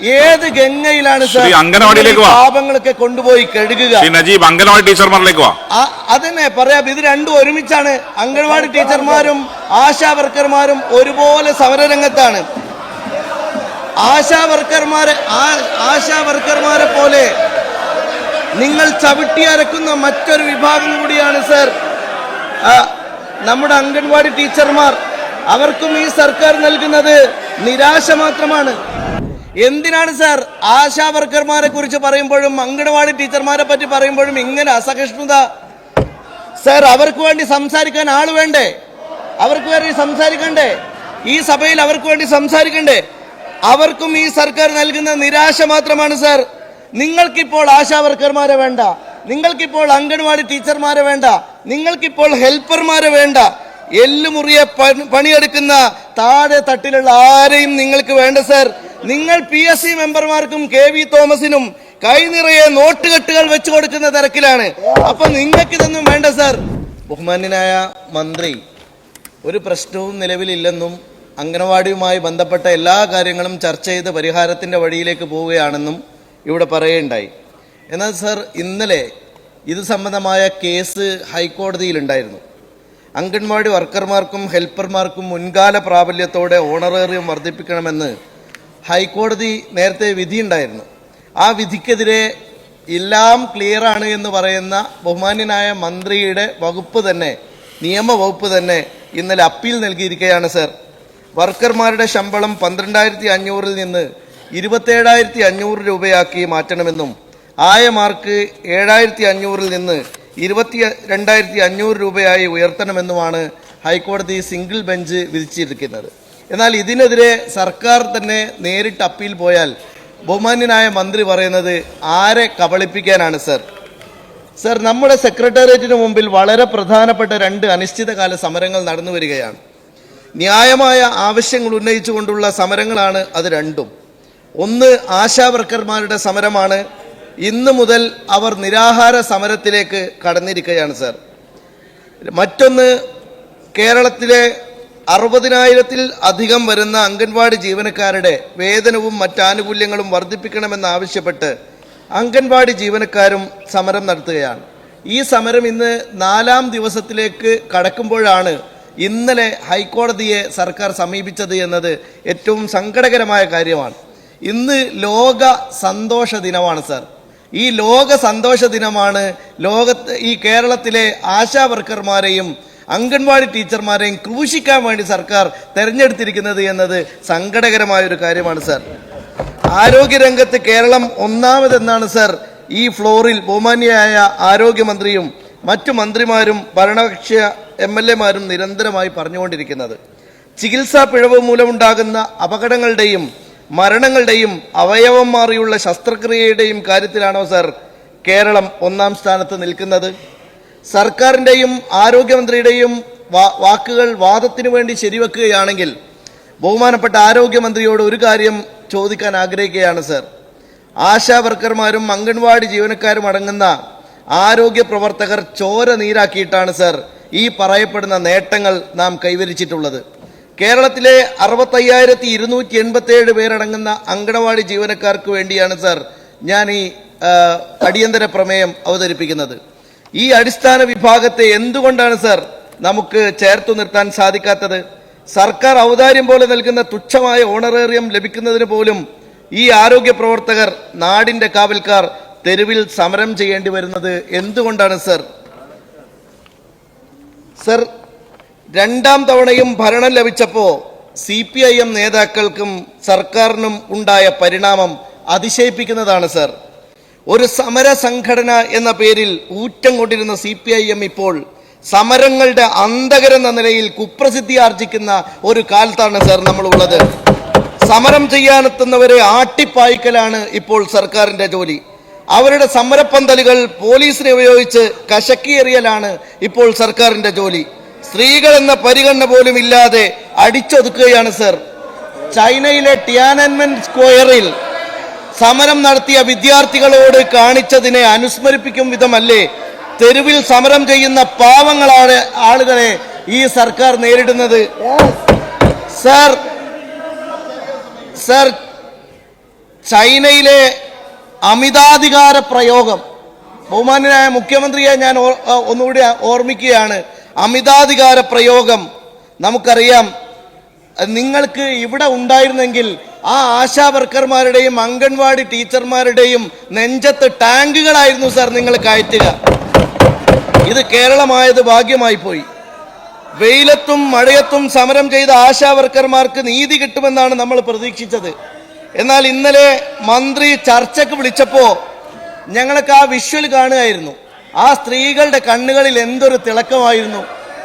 ഏത് ഗംഗയിലാണ് സർ ശ്രീ അംഗനവാടിയിലേക്ക് വാ. പാപങ്ങളൊക്കെ കൊണ്ടുപോയി കഴുകുക? ശ്രീ നജീബ് അംഗനവാടി ടീച്ചർമാരിലേക്ക് വാ. ആ- അതന്നെ പറയാം. ഇത് രണ്ടും ഒരുമിച്ചാണ്. അംഗൻവാടി ടീച്ചർമാരും ആശാ വർക്കർമാരും ഒരുപോലെ സമരരംഗത്താണ്. ആശാ വർക്കർമാരെ ആ- ആശാ വർക്കർമാരെ പോലെ നിങ്ങൾ ചവിട്ടിയരക്കുന്ന മറ്റൊരു വിഭാഗം കൂടിയാണ് സർ ആ, നമ്മുടെ അംഗൻവാടി ടീച്ചർമാർ. അവർക്കും ഈ സർക്കാർ നൽകുന്നത് നിരാശ മാത്രമാണ്. എന്തിനാണ് സാർ ആശാ വർക്കർമാരെ കുറിച്ച് പറയുമ്പോഴും അങ്കണവാടി ടീച്ചർമാരെ പറ്റി പറയുമ്പോഴും ഇങ്ങനെ അസഹിഷ്ണുത? സാർ അവർക്ക് വേണ്ടി സംസാരിക്കാൻ ആൾ വേണ്ടേ? അവർക്ക് വേണ്ടി സംസാരിക്കണ്ടേ? ഈ സഭയിൽ അവർക്ക് വേണ്ടി സംസാരിക്കണ്ടേ? അവർക്കും ഈ സർക്കാർ നൽകുന്ന നിരാശ മാത്രമാണ് സാർ. നിങ്ങൾക്കിപ്പോൾ ആശാ വർക്കർമാരെ വേണ്ട. നിങ്ങൾക്കിപ്പോൾ അംഗൻവാടി ടീച്ചർമാരെ വേണ്ട. നിങ്ങൾക്കിപ്പോൾ ഹെൽപ്പർമാരെ വേണ്ട. എല്ലുമുറിയെ പണി- പണിയെടുക്കുന്ന താഴെ തട്ടിലുള്ള ആരെയും നിങ്ങൾക്ക് വേണ്ട സാർ. നിങ്ങൾ പി എസ് സി മെമ്പർമാർക്കും കെ വി തോമസിനും കൈനിറയെ നോട്ടുകെട്ടുകൾ വെച്ചു കൊടുക്കുന്ന തിരക്കിലാണ്. അപ്പൊ നിങ്ങൾക്ക് ഇതൊന്നും വേണ്ട സർ ബഹുമാന്യനായ മന്ത്രി ഒരു പ്രശ്നവും നിലവിലില്ലെന്നും അംഗനവാടിയുമായി ബന്ധപ്പെട്ട എല്ലാ കാര്യങ്ങളും ചർച്ച ചെയ്ത് പരിഹാരത്തിന്റെ വഴിയിലേക്ക് പോവുകയാണെന്നും ഇവിടെ പറയുകയുണ്ടായി. എന്നാൽ സർ ഇന്നലെ ഇത് സംബന്ധമായ കേസ് ഹൈക്കോടതിയിലുണ്ടായിരുന്നു. അംഗൻവാടി വർക്കർമാർക്കും ഹെൽപ്പർമാർക്കും മുൻകാല പ്രാബല്യത്തോടെ ഓണറേറിയം വർദ്ധിപ്പിക്കണമെന്ന് ഹൈക്കോടതി നേരത്തെ വിധിയുണ്ടായിരുന്നു. ആ വിധിക്കെതിരെ എല്ലാം ക്ലിയറാണ് എന്ന് പറയുന്ന ബഹുമാന്യനായ മന്ത്രിയുടെ വകുപ്പ് തന്നെ നിയമവകുപ്പ് തന്നെ ഇന്നലെ അപ്പീൽ നൽകിയിരിക്കുകയാണ് സർ. വർക്കർമാരുടെ ശമ്പളം പന്ത്രണ്ടായിരത്തി അഞ്ഞൂറിൽ നിന്ന് ഇരുപത്തേഴായിരത്തി അഞ്ഞൂറ് രൂപയാക്കി മാറ്റണമെന്നും ആയമാർക്ക് ഏഴായിരത്തി അഞ്ഞൂറിൽ നിന്ന് ഇരുപത്തി രണ്ടായിരത്തി അഞ്ഞൂറ് രൂപയായി ഉയർത്തണമെന്നുമാണ് ഹൈക്കോടതി സിംഗിൾ ബെഞ്ച് വിധിച്ചിരിക്കുന്നത്. എന്നാൽ ഇതിനെതിരെ സർക്കാർ തന്നെ നേരിട്ട് അപ്പീൽ പോയാൽ ബഹുമാന്യനായ മന്ത്രി പറയുന്നത് ആരെ കബളിപ്പിക്കാനാണ് സർ? സർ നമ്മുടെ സെക്രട്ടേറിയറ്റിന് മുമ്പിൽ വളരെ പ്രധാനപ്പെട്ട രണ്ട് അനിശ്ചിതകാല സമരങ്ങൾ നടന്നു വരികയാണ്. ന്യായമായ ആവശ്യങ്ങൾ ഉന്നയിച്ചുകൊണ്ടുള്ള സമരങ്ങളാണ് അത് രണ്ടും. ഒന്ന് ആശാവർക്കർമാരുടെ സമരമാണ്. ഇന്ന് മുതൽ അവർ നിരാഹാര സമരത്തിലേക്ക് കടന്നിരിക്കുകയാണ് സർ. മറ്റൊന്ന് കേരളത്തിലെ അറുപതിനായിരത്തിൽ അധികം വരുന്ന അംഗൻവാടി ജീവനക്കാരുടെ വേതനവും മറ്റാനുകൂല്യങ്ങളും വർദ്ധിപ്പിക്കണമെന്നാവശ്യപ്പെട്ട് അംഗൻവാടി ജീവനക്കാരും സമരം നടത്തുകയാണ്. ഈ സമരം ഇന്ന് നാലാം ദിവസത്തിലേക്ക് കടക്കുമ്പോഴാണ് ഇന്നലെ ഹൈക്കോടതിയെ സർക്കാർ സമീപിച്ചത് എന്നത് ഏറ്റവും സങ്കടകരമായ കാര്യമാണ്. ഇന്ന് ലോക സന്തോഷ ദിനമാണ് സർ. ഈ ലോക സന്തോഷ ദിനമാണ് ലോകത്ത് ഈ കേരളത്തിലെ ആശാ വർക്കർമാരെയും അംഗൻവാടി ടീച്ചർമാരെയും ക്രൂശിക്കാൻ വേണ്ടി സർക്കാർ തെരഞ്ഞെടുത്തിരിക്കുന്നത് എന്നത് സങ്കടകരമായ ഒരു കാര്യമാണ് സർ. ആരോഗ്യരംഗത്ത് കേരളം ഒന്നാമതെന്നാണ് സർ. ഈ ഫ്ലോറിൽ ബഹുമാന്യയായ ആരോഗ്യമന്ത്രിയും മറ്റു മന്ത്രിമാരും ഭരണകക്ഷ എം എൽ എമാരും നിരന്തരമായി പറഞ്ഞുകൊണ്ടിരിക്കുന്നത്. ചികിത്സാ പിഴവ് മൂലമുണ്ടാകുന്ന അപകടങ്ങളുടെയും മരണങ്ങളുടെയും അവയവം മാറിയുള്ള ശസ്ത്രക്രിയയുടെയും കാര്യത്തിലാണോ സർ കേരളം ഒന്നാം സ്ഥാനത്ത് നിൽക്കുന്നത്? സർക്കാരിന്റെയും ആരോഗ്യമന്ത്രിയുടെയും വാക്കുകൾ വാദത്തിനു വേണ്ടി ശരിവെക്കുകയാണെങ്കിൽ ബഹുമാനപ്പെട്ട ആരോഗ്യമന്ത്രിയോട് ഒരു കാര്യം ചോദിക്കാൻ ആഗ്രഹിക്കുകയാണ് സർ. ആശാ വർക്കർമാരും അംഗൻവാടി ജീവനക്കാരും അടങ്ങുന്ന ആരോഗ്യ പ്രവർത്തകർ ചോര നീരാക്കിയിട്ടാണ് സർ ഈ പറയപ്പെടുന്ന നേട്ടങ്ങൾ നാം കൈവരിച്ചിട്ടുള്ളത്. കേരളത്തിലെ അറുപത്തയ്യായിരത്തി ഇരുന്നൂറ്റി എൺപത്തി ഏഴ് പേരടങ്ങുന്ന അങ്കണവാടി ജീവനക്കാർക്ക് വേണ്ടിയാണ് സർ ഞാൻ ഈ അടിയന്തര പ്രമേയം അവതരിപ്പിക്കുന്നത്. ഈ അടിസ്ഥാന വിഭാഗത്തെ എന്തുകൊണ്ടാണ് സർ നമുക്ക് ചേർത്തു നിർത്താൻ സാധിക്കാത്തത്? സർക്കാർ ഔദാര്യം പോലെ നൽകുന്ന തുച്ഛമായ ഓണറേറിയം ലഭിക്കുന്നതിന് പോലും ഈ ആരോഗ്യ പ്രവർത്തകർ നാടിന്റെ കാവൽക്കാർ തെരുവിൽ സമരം ചെയ്യേണ്ടി വരുന്നത് എന്തുകൊണ്ടാണ് സർ? സർ രണ്ടാം തവണയും ഭരണം ലഭിച്ചപ്പോൾ സി പി ഐ എം നേതാക്കൾക്കും സർക്കാരിനും ഉണ്ടായ പരിണാമം അതിശയിപ്പിക്കുന്നതാണ് സർ. ഒരു സമര സംഘടന എന്ന പേരിൽ ഊറ്റം കൊണ്ടിരുന്ന സി പി ഐ എം ഇപ്പോൾ സമരങ്ങളുടെ അന്തകരെന്ന നിലയിൽ കുപ്രസിദ്ധി ആർജിക്കുന്ന ഒരു കാലത്താണ് സാർ നമ്മളുള്ളത്. സമരം ചെയ്യാനെത്തുന്നവരെ ആട്ടിപ്പായ്ക്കലാണ് ഇപ്പോൾ സർക്കാരിന്റെ ജോലി. അവരുടെ സമരപ്പന്തലുകൾ പോലീസിനെ ഉപയോഗിച്ച് കശക്കിയെറിയലാണ് ഇപ്പോൾ സർക്കാരിന്റെ ജോലി. സ്ത്രീകൾ എന്ന പരിഗണന പോലും ഇല്ലാതെ അടിച്ചൊതുക്കുകയാണ് സർ. ചൈനയിലെ ടിയാനൻമെൻ സ്ക്വയറിൽ സമരം നടത്തിയ വിദ്യാർത്ഥികളോട് കാണിച്ചതിനെ അനുസ്മരിപ്പിക്കും വിധമല്ലേ? തെരുവിൽ സമരം ചെയ്യുന്ന പാവങ്ങളാണ് ആളുകളെ ഈ സർക്കാർ നേരിടുന്നത്. സർ സർ ചൈനയിലെ അമിതാധികാര പ്രയോഗം. ബഹുമാനായ മുഖ്യമന്ത്രിയെ ഞാൻ ഒന്നുകൂടി ഓർമ്മിക്കുകയാണ്. അമിതാധികാര പ്രയോഗം. നമുക്കറിയാം നിങ്ങൾക്ക് ഇവിടെ ഉണ്ടായിരുന്നെങ്കിൽ ആ ആശാ വർക്കർമാരുടെയും അംഗൻവാടി ടീച്ചർമാരുടെയും നെഞ്ചത്ത് ടാങ്കുകളായിരുന്നു സാർ നിങ്ങൾ കയറ്റുക. ഇത് കേരളമായത് ഭാഗ്യമായി പോയി. വെയിലത്തും മഴയത്തും സമരം ചെയ്ത ആശാ വർക്കർമാർക്ക് നീതി കിട്ടുമെന്നാണ് നമ്മൾ പ്രതീക്ഷിച്ചത്. എന്നാൽ ഇന്നലെ മന്ത്രി ചർച്ചയ്ക്ക് വിളിച്ചപ്പോ ഞങ്ങൾക്ക് ആ വിഷ്വൽ കാണുകയായിരുന്നു. ആ സ്ത്രീകളുടെ കണ്ണുകളിൽ എന്തൊരു തിളക്കമായിരുന്നു.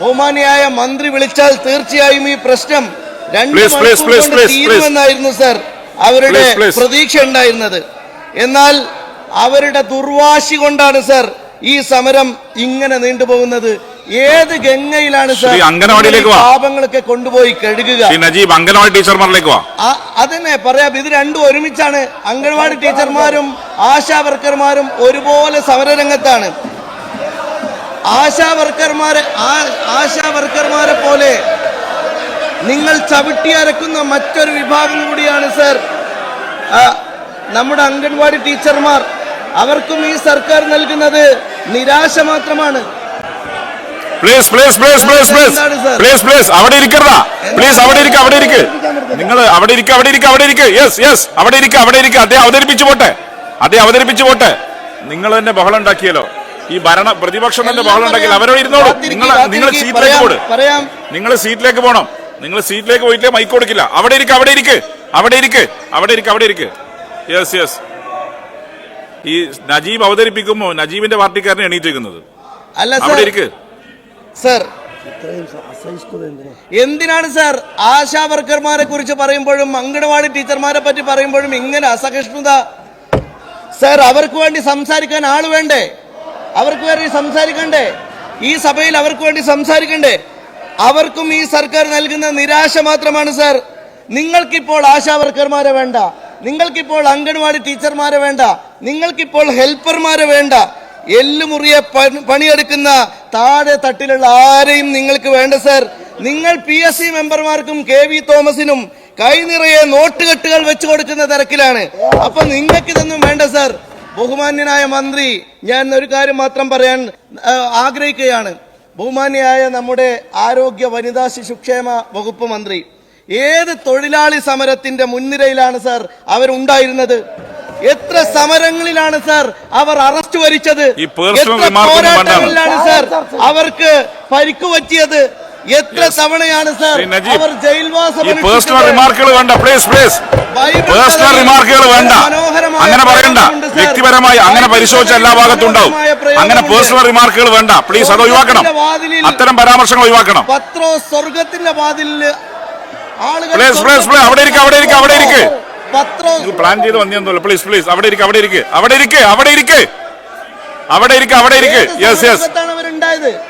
ബഹുമാനിയായ മന്ത്രി വിളിച്ചാൽ തീർച്ചയായും ഈ പ്രശ്നം തീരുമെന്നായിരുന്നു സർ അവരുടെ. പ്രതീക്ഷ ഉണ്ടായിരുന്നത്. എന്നാൽ അവരുടെ ദുർവാശി കൊണ്ടാണ് സർ ഈ സമരം ഇങ്ങനെ നീണ്ടുപോകുന്നത്. ഏത് ഗംഗയിലാണ് സർ അംഗനവാടിയിലേക്ക്. പാപങ്ങളൊക്കെ കൊണ്ടുപോയി കഴുകുക? നജീബ് അംഗനവാടി ടീച്ചർമാരിലേക്ക് അതന്നെ പറയാം. ഇത് രണ്ടും ഒരുമിച്ചാണ്. അംഗൻവാടി ടീച്ചർമാരും ആശാ വർക്കർമാരും ഒരുപോലെ സമരരംഗത്താണ്. ആശാ വർക്കർമാരെ ആശാ വർക്കർമാരെ പോലെ നിങ്ങൾ ചവിട്ടിയരക്കുന്ന മറ്റൊരു വിഭാഗം കൂടിയാണ് സർ നമ്മുടെ അംഗൻവാടി ടീച്ചർമാർ. അവർക്കും ഈ സർക്കാർ നൽകുന്നത് നിരാശ മാത്രമാണ്. Please please please please please please please അവിടെ ഇരിക്കരുതാ. പ്ലീസ് അവിടെ ഇരിക്ക അവിടെ ഇരിക്ക്. നിങ്ങൾ അവിടെ ഇരിക്ക അവിടെ ഇരിക്ക അവിടെ ഇരിക്കുക യെസ് യെസ് അവിടെ ഇരിക്ക അവിടെ ഇരിക്ക. അതേ അവതരിപ്പിച്ചു പോട്ടെ. അതേ അവതരിപ്പിച്ചു പോട്ടെ. നിങ്ങൾ തന്നെ ബഹളം ഉണ്ടാക്കിയല്ലോ ഈ ഭരണ പ്രതിപക്ഷം തന്നെ ബഹളം ഉണ്ടാക്കിയല്ലോ അവരോട് ഇരുന്നോളൂ. നിങ്ങൾ നിങ്ങൾ സീറ്റിലേക്ക് പോട് നിങ്ങൾ സീറ്റിലേക്ക് പോകണം നിങ്ങൾ സീറ്റിലേക്ക് പോയിട്ടില്ലേ മൈക്ക് കൊടുക്കില്ല. അവിടെ ഇരിക്ക് അവിടെ ഇരിക്ക്. അവിടെ ഇരിക്ക് അവിടെ ഇരിക്ക് അവിടെ ഇരിക്ക്. യെസ് യെസ് ഈ നജീബ് അവതരിപ്പിക്കുമ്പോ നജീബിന്റെ പാർട്ടിക്കാരനെ എണീറ്റിരിക്കുന്നത്. അല്ല അവിടെ സർ ഇരിക്ക്. സർ എന്തിനാണ് സാർ ആശാ വർക്കർമാരെ കുറിച്ച് പറയുമ്പോഴും അങ്കണവാടി ടീച്ചർമാരെ പറ്റി പറയുമ്പോഴും ഇങ്ങനെ അസഹിഷ്ണുത? സാർ അവർക്ക് വേണ്ടി സംസാരിക്കാൻ ആൾ വേണ്ടേ? അവർക്ക് വേണ്ടി സംസാരിക്കണ്ടേ? ഈ സഭയിൽ അവർക്ക് വേണ്ടി സംസാരിക്കണ്ടേ? അവർക്കും ഈ സർക്കാർ നൽകുന്ന നിരാശ മാത്രമാണ് സാർ. നിങ്ങൾക്കിപ്പോൾ ആശാവർക്കർമാരെ വേണ്ട. നിങ്ങൾക്കിപ്പോൾ അംഗൻവാടി ടീച്ചർമാരെ വേണ്ട. നിങ്ങൾക്കിപ്പോൾ ഹെൽപ്പർമാരെ വേണ്ട. എല്ലുമുറിയെ പണി- പണിയെടുക്കുന്ന താഴെ തട്ടിലുള്ള ആരെയും നിങ്ങൾക്ക് വേണ്ട സർ. നിങ്ങൾ പി എസ് സി മെമ്പർമാർക്കും കെ വി തോമസിനും കൈനിറയെ നോട്ടുകെട്ടുകൾ വെച്ചു കൊടുക്കുന്ന തിരക്കിലാണ്. അപ്പൊ നിങ്ങൾക്ക് ഇതൊന്നും വേണ്ട സർ. ബഹുമാന്യനായ മന്ത്രി ഞാൻ ഒരു കാര്യം മാത്രം പറയാൻ ആഗ്രഹിക്കുകയാണ്. ബഹുമാന്യായ നമ്മുടെ ആരോഗ്യ വനിതാ ശിശുക്ഷേമ വകുപ്പ് മന്ത്രി ഏത് തൊഴിലാളി സമരത്തിന്റെ മുൻനിരയിലാണ് സാർ അവരുണ്ടായിരുന്നത്? എത്ര സമരങ്ങളിലാണ് സർ അവർ അറസ്റ്റ് വരിച്ചത്? എത്ര പോരാട്ടങ്ങളിലാണ് സാർ. അവർക്ക് പരിക്കു പറ്റിയത്? എത്ര തവണയാണ് സർ അവർ ജയിൽവാസം ഈ പേഴ്സണൽ റിമാർക്കുകൾ വേണ്ട പ്ലീസ് പ്ലീസ് പേഴ്സണൽ റിമാർക്കുകൾ വേണ്ട. അങ്ങനെ പറയണ്ട. വ്യക്തിപരമായി അങ്ങനെ പരിശോധിച്ച എല്ലാ ഭാഗത്തും ഉണ്ടാവും അങ്ങനെ പേഴ്സണൽ റിമാർക്കുകൾ വേണ്ട. പ്ലീസ് അത് ഒഴിവാക്കണം. അത്തരം പരാമർശങ്ങൾ ഒഴിവാക്കണം. പത്രോ സ്വർഗത്തിന്റെ please, അവിടെ ഇരിക്കുക അവിടെ ഇരിക്കുക അവിടെ ഇരിക്ക്. പ്ലാൻ ചെയ്ത് വന്നിരുന്നല്ലോ പ്ലീസ് പ്ലീസ് അവിടെ ഇരിക്കുക അവിടെ ഇരിക്ക്. അവിടെ ഇരിക്ക് അവിടെ ഇരിക്ക്. അവിടെ ഇരിക്ക് അവിടെ ഇരിക്ക്. യെസ് യെസ്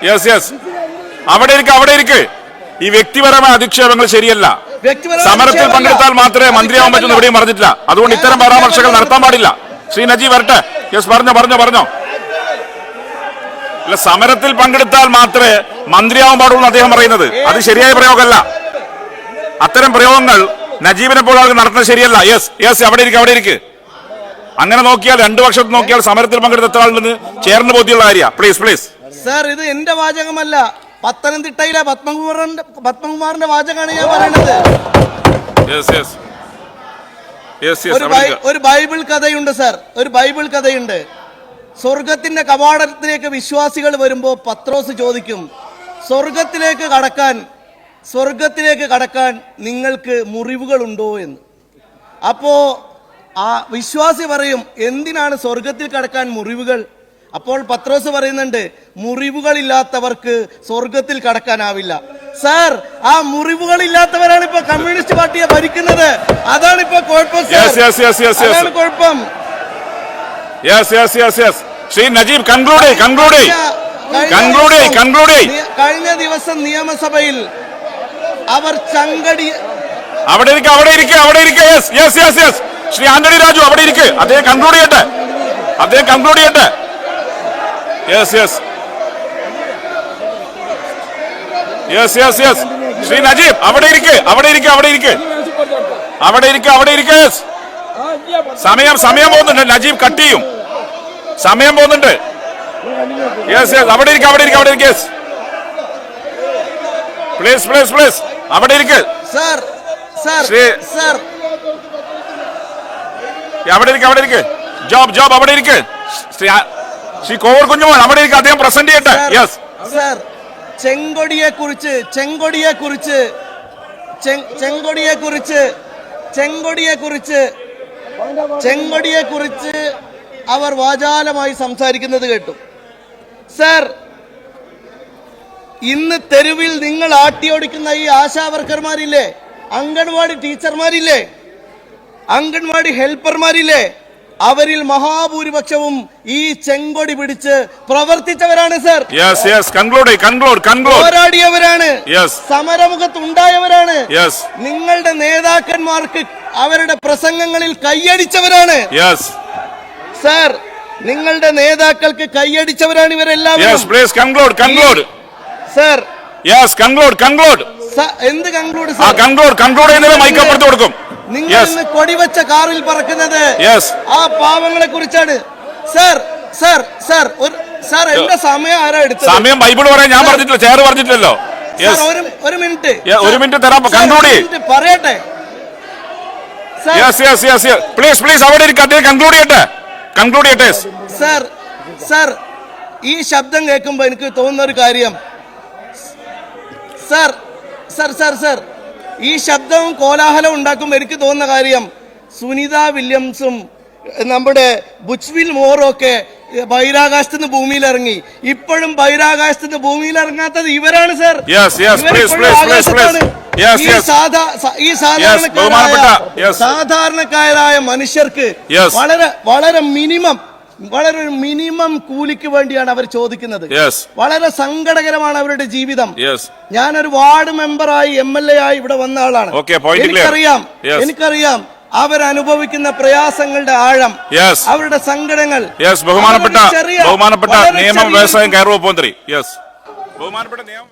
യെസ് യെസ് അവിടെ ഇരിക്ക് അവിടെ ഇരിക്ക്. ഈ വ്യക്തിപരമായ അധിക്ഷേപങ്ങൾ ശരിയല്ല. സമരത്തിൽ പങ്കെടുത്താൽ മാത്രമേ മന്ത്രിയാവാൻ പറ്റുന്ന ഇവിടെയും എവിടെയും പറഞ്ഞിട്ടില്ല. അതുകൊണ്ട് ഇത്തരം പരാമർശങ്ങൾ നടത്താൻ പാടില്ല. ശ്രീ നജീബ് വരട്ടെ. യെസ് പറഞ്ഞോ പറഞ്ഞോ പറഞ്ഞോ. അല്ല സമരത്തിൽ പങ്കെടുത്താൽ മാത്രമേ മന്ത്രിയാവാൻ പാടുള്ളൂ എന്ന് അദ്ദേഹം പറയുന്നത്. അത് ശരിയായ പ്രയോഗമല്ല. അത്തരം പ്രയോഗങ്ങൾ നജീബിനെ പോലെ ആൾക്ക് നടത്തുന്നത് ശരിയല്ല. യെസ് യെസ് അവിടെ ഇരിക്കും അവിടെ ഇരിക്ക്. അങ്ങനെ നോക്കിയാൽ രണ്ടു വർഷത്തിൽ നോക്കിയാൽ സമരത്തിൽ പങ്കെടുത്ത എത്ര ആളുണ്ടെന്ന് ചേർന്ന് ബോധ്യമുള്ള കാര്യമാണ്. പ്ലീസ് പ്ലീസ് സാർ ഇത് എന്റെ വാചകമല്ല. പത്തനംതിട്ടയിലെ പത്മകുമാറിന്റെ പത്മകുമാറിന്റെ വാചകമാണ് ഞാൻ പറയുന്നത്. ഒരു ബൈബിൾ കഥയുണ്ട് സർ. ഒരു ബൈബിൾ കഥയുണ്ട്. സ്വർഗത്തിന്റെ കവാടത്തിലേക്ക് വിശ്വാസികൾ വരുമ്പോൾ പത്രോസ് ചോദിക്കും സ്വർഗത്തിലേക്ക് കടക്കാൻ സ്വർഗത്തിലേക്ക് കടക്കാൻ നിങ്ങൾക്ക് മുറിവുകളുണ്ടോ എന്ന്? അപ്പോ ആ വിശ്വാസി പറയും എന്തിനാണ് സ്വർഗത്തിൽ കടക്കാൻ മുറിവുകൾ? അപ്പോൾ പത്രോസ് പറയുന്നുണ്ട് മുറിവുകളില്ലാത്തവർക്ക് സ്വർഗത്തിൽ കടക്കാനാവില്ല. സാർ ആ മുറിവുകളില്ലാത്തവരാണ് ഇപ്പൊ കമ്മ്യൂണിസ്റ്റ് പാർട്ടിയെ ഭരിക്കുന്നത്. അതാണ് ഇപ്പൊ കുഴപ്പം. അതാണ് കുഴപ്പം. Shri Najeeb conclude conclude. കഴിഞ്ഞ കൺക്ലൂഡ് ദിവസം കൺക്ലൂഡ് കഴിഞ്ഞ ദിവസം നിയമസഭയിൽ അവർ ചങ്കടി അവിടെ ഇരിക്കുക അവിടെ ഇരിക്കുക അവിടെ ഇരിക്കുക yes yes yes yes Shri Antony Raju അവിടെ ഇരിക്കുക അദ്ദേഹം കൺക്ലൂഡ് ചെയ്യട്ടെ. അദ്ദേഹം കൺക്ലൂഡ് ചെയ്യട്ടെ. Yes yes yes yes yes Shri Najeeb അവിടെ ഇരിക്ക് അവിടെ ഇരിക്ക് അവിടെ ഇരിക്ക്. അവിടെ ഇരിക്ക് അവിടെ ഇരിക്ക്. സമയം സമയം പോകുന്നുണ്ട്. നജീബ് കട്ട് ചെയ്യും. സമയം പോകുന്നുണ്ട്. യെസ് യെസ് അവിടെ ഇരിക്ക് അവിടെ ഇരിക്ക് അവിടെ ഇരിക്ക്. പ്ലീസ് പ്ലീസ് പ്ലീസ് അവിടെ ഇരിക്ക്. അവിടെ ഇരിക്ക് അവിടെ ഇരിക്ക്. ജോബ് ജോബ് അവിടെ ഇരിക്ക്. ശ്രീ ശ്രീ കോവൂർ കുഞ്ഞുമോൻ അവിടെ ഇരിക്കും അദ്ദേഹം പ്രസന്റ് ചെയ്യട്ടെ. യെസ് സർ ചെങ്കൊടിയെ കുറിച്ച് ചെങ്കൊടിയെ കുറിച്ച് ചെങ്കൊടിയെ കുറിച്ച് ചെങ്കൊടിയെ കുറിച്ച് ചെങ്കൊടിയെ കുറിച്ച് അവർ വാചാലമായി സംസാരിക്കുന്നത് കേട്ടു. സർ ഇന്ന് തെരുവിൽ നിങ്ങൾ ആട്ടി ഓടിക്കുന്ന ഈ ആശാവർക്കർമാരില്ലേ? അംഗൻവാടി ടീച്ചർമാരില്ലേ? അംഗൻവാടി ഹെൽപ്പർമാരില്ലേ? അവരിൽ മഹാഭൂരിപക്ഷവും ഈ ചെങ്കൊടി പിടിച്ച് പ്രവർത്തിച്ചവരാണ് sir. Yes yes conclude conclude conclude. പോരാടിയവരാണ്. സമരമുഖത്ത് ഉണ്ടായവരാണ് നിങ്ങളുടെ നേതാക്കന്മാർക്ക് അവരുടെ പ്രസംഗങ്ങളിൽ കൈയടിച്ചവരാണ്. സർ നിങ്ങളുടെ നേതാക്കൾക്ക് കൈയടിച്ചവരാണ് ഇവരെല്ലാവരും. സർ. Yes conclude conclude. എന്ത് കൺക്ലൂഡ് കൺക്ലൂഡ് കൺക്ലൂഡ് ചെയ്യുന്നത് മൈക്ക് അപ്പുറത്ത് കൊടുക്കും. നിങ്ങൾ ഇന്ന് കൊടിവെച്ച കാറിൽ പറക്കുന്നത് ആ പാവങ്ങളെ കുറിച്ചാണ്. സർ സർ സർ ഒരു സർ എന്റെ സമയം ആരാ എടുത്തത്? സമയം ബൈബിൾ പറയാൻ ഞാൻ പറഞ്ഞിട്ടില്ല ചേർ പറഞ്ഞിട്ടില്ലല്ലോ. ഒരു മിനിറ്റ്. ഒരു മിനിറ്റ് തരാം കൺക്ലൂഡ് പറയട്ടെ. പ്ലീസ് പ്ലീസ് അവിടെ ഇരിക്കും കൺക്ലൂഡ് ചെയ്യട്ടെ. കൺക്ലൂഡ് ചെയ്യട്ടെ. സർ സർ ഈ ശബ്ദം കേൾക്കുമ്പോൾ എനിക്ക് തോന്നുന്ന ഒരു കാര്യം. സർ സർ സർ സർ ഈ ശബ്ദവും കോലാഹലവും ഉണ്ടാക്കുമ്പോൾ എനിക്ക് തോന്നുന്ന കാര്യം സുനിത വില്യംസും നമ്മുടെ ബുച്ച്വിൽ മോറും ഒക്കെ ബഹിരാകാശത്ത് നിന്ന് ഭൂമിയിൽ ഇറങ്ങി ഇപ്പോഴും ബഹിരാകാശത്ത് നിന്ന് ഭൂമിയിൽ ഇറങ്ങാത്തത് ഇവരാണ് സർ. ഈ സാധാരണക്കാരായ സാധാരണക്കാരായ മനുഷ്യർക്ക് വളരെ വളരെ മിനിമം വളരെ ഒരു മിനിമം കൂലിക്ക് വേണ്ടിയാണ് അവർ ചോദിക്കുന്നത്. യെസ് വളരെ സങ്കടകരമാണ് അവരുടെ ജീവിതം. ഞാനൊരു വാർഡ് മെമ്പറായി എം എൽ എ ആയി ഇവിടെ വന്ന ആളാണ്. എനിക്കറിയാം. എനിക്കറിയാം അവരനുഭവിക്കുന്ന പ്രയാസങ്ങളുടെ ആഴം അവരുടെ സങ്കടങ്ങൾ. ബഹുമാനപ്പെട്ട ബഹുമാനപ്പെട്ട നിയമ വ്യവസായം വകുപ്പ് മന്ത്രി ബഹുമാനപ്പെട്ട നിയമം